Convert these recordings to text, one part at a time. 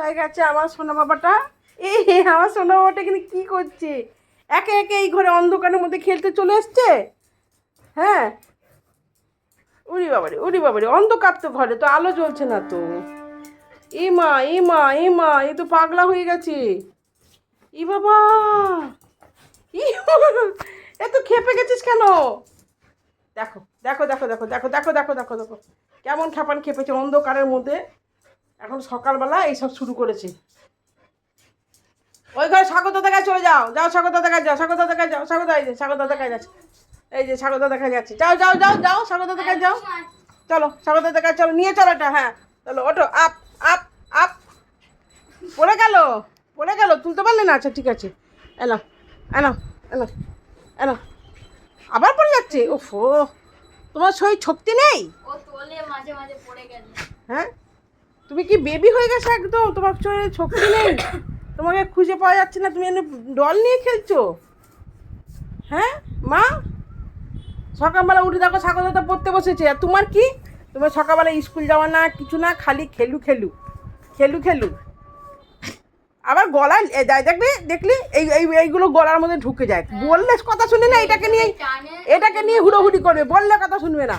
কোথায় গেছে আমার সোনা বাবাটা? এই আমার সোনা বাবাটা এখানে কী করছে? একে একে এই ঘরে অন্ধকারের মধ্যে খেলতে চলে এসছে? হ্যাঁ? উরি বাবারে উরি বাবারে, অন্ধকার তো ঘরে, তো আলো জ্বলছে না তো। এ মা এ মা এ মা, এ তো পাগলা হয়ে গেছে। ই বাবা! ই এ তো খেপে গেছিস কেন? দেখো দেখো দেখো দেখো দেখো দেখো দেখো দেখো দেখো। কেমন খেপান খেপেছে অন্ধকারের মধ্যে। এখন সকালবেলা এইসব শুরু করেছে। ওই ঘরে স্বাগত দেখা চলে যাও যাও স্বাগত দেখা যাও স্বাগত দেখা যাও স্বাগত এই যে স্বাগত দেখা যাচ্ছে। এই যে স্বাগত দেখা যাচ্ছে। যাও যাও যাও যাও স্বাগত দেখা যাও। চলো স্বাগত দেখা চলো নিয়ে চলো এটা হ্যাঁ। চলো ওঠো আপ আপ আপ। পড়ে গেল পড়ে গেল তুলতে পারলে না? আচ্ছা ঠিক আছে। এলো এলো এলো এলো। আবার পড়ে যাচ্ছে? ওফো তোমার শরীর শক্তি নেই? ও তোলে মাঝে মাঝে পড়ে গেলে হ্যাঁ? তুমি কি বেবি হয়ে গেছো একদম? তোমার শরীরে শক্তি নেই? তোমাকে খুঁজে পাওয়া যাচ্ছে না। তুমি এনে ডল নিয়ে খেলছো? হ্যাঁ? মা? সকালবেলা উঠে দেখো স্বাগততা পড়তে বসেছে। আর তোমার কি? তোমার সকালবেলা স্কুল যাওয়া না, কিছু না, খালি খেলু খেলু। খেলু খেলু। আবার যায় দেখবি দেখলি? এই এই, এইগুলো গলার মধ্যে ঢুকে যায়। বললে কথা শুনে না, এটাকে নিয়ে এটাকে নিয়ে হুড়োহুড়ি করবে। বললে কথা শুনবে না।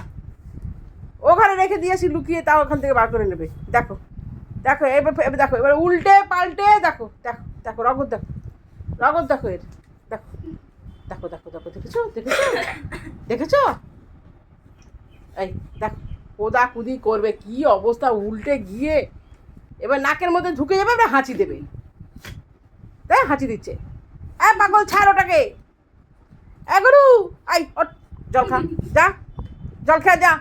ও ঘরে রেখে দিয়েছি লুকিয়ে তাও ওখান থেকে বার করে নেবে। দেখো দেখো, এবার দেখো, এবার উল্টে পাল্টে দেখো দেখো দেখো, রগত দেখো রগত দেখো এর। দেখো দেখো দেখো দেখো, দেখেছ দেখেছ দেখেছ? এই, দেখো কোদা কুদি করবে, কি অবস্থা, উল্টে গিয়ে। এবার নাকের মধ্যে ঢুকে যাবে, এবার হাঁচি দেবে। তাই হাঁচি দিচ্ছে। এ, পাগল, ছাড় ওটাকে। এ, গুরু, আই জল খা, যা, জল খা, যা।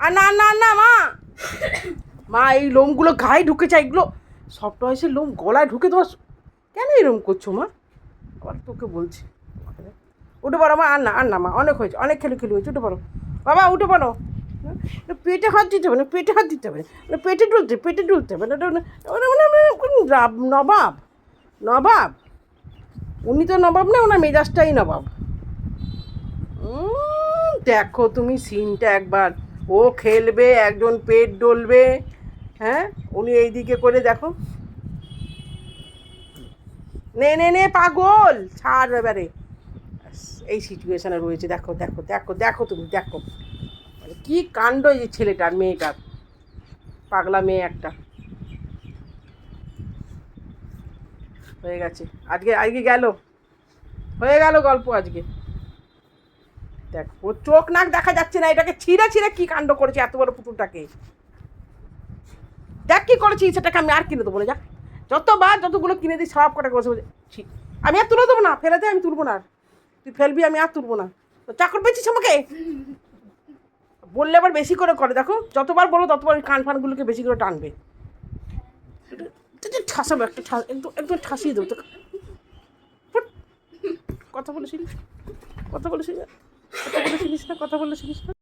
আর না না না, মা। মা, এই লোমগুলো গায়ে ঢুকে যায়, এগুলো সফট হয়েছে লোম গলায় ঢুকে তোমার কেন এরকম করছ, মা? আবার তোকে বলছি। উঠে পড়ো, মা, আর না আর না, মা, অনেক হয়েছে, অনেক খেলু খেলু হয়েছে, উঠে পড়ো। বাবা, উঠে পড়ো। পেটে হাত দিতে হবে না, পেটে হাত দিতে হবে না পেটে ডুলতে পেটে ডুলতে হবে না মানে- মানে মানে নবাব? নবাব? উনি তো নবাব না, ওনার মেজাজটাই নবাব। দেখো তুমি সিনটা একবার। ও খেলবে, একজন পেট ডলবে হ্যাঁ? উনি এই দিকে করে দেখো। নে নে নে, পাগল! ছাড় এবারে। এই সিচুয়েশনে রয়েছে। দেখো দেখো দেখো দেখো তুমি, দেখো। মানে কি কাণ্ড এই ছেলেটার মেয়েটার পাগলা মেয়ে একটা। হয়ে গেছে। আজকে আজকে গেল। হয়ে গেল গল্প আজকে। দেখ ওর চোখ নাক দেখা যাচ্ছে না, এটাকে ছিঁড়ে ছিঁড়ে কি কাণ্ড করেছে এত বড় পুতুলটাকে? দেখ কি করেছি, সেটাকে আমি আর কিনে দেবো না, যাক। যতবার যতগুলো কিনে দিই, সব কটা করেছে আমি আর তুলে দেবো না, ফেলে দে, আমি তুলবো না আর। তুই ফেলবি, আমি আর তুলবো না। তো চাকর পেয়েছিস আমাকে? বললে আবার বেশি করে করে, দেখো, যতবার বলো ততবার ওই কান ফানগুলোকে বেশি করে টানবে। ঠাসাবো, একটা ঠাস একদম একদম ঠাসিয়ে দেবো তো। কথা বলেছিলিস কথা বলেছিস? কথা বলে শিখিস না কথা বলে শিখিস না?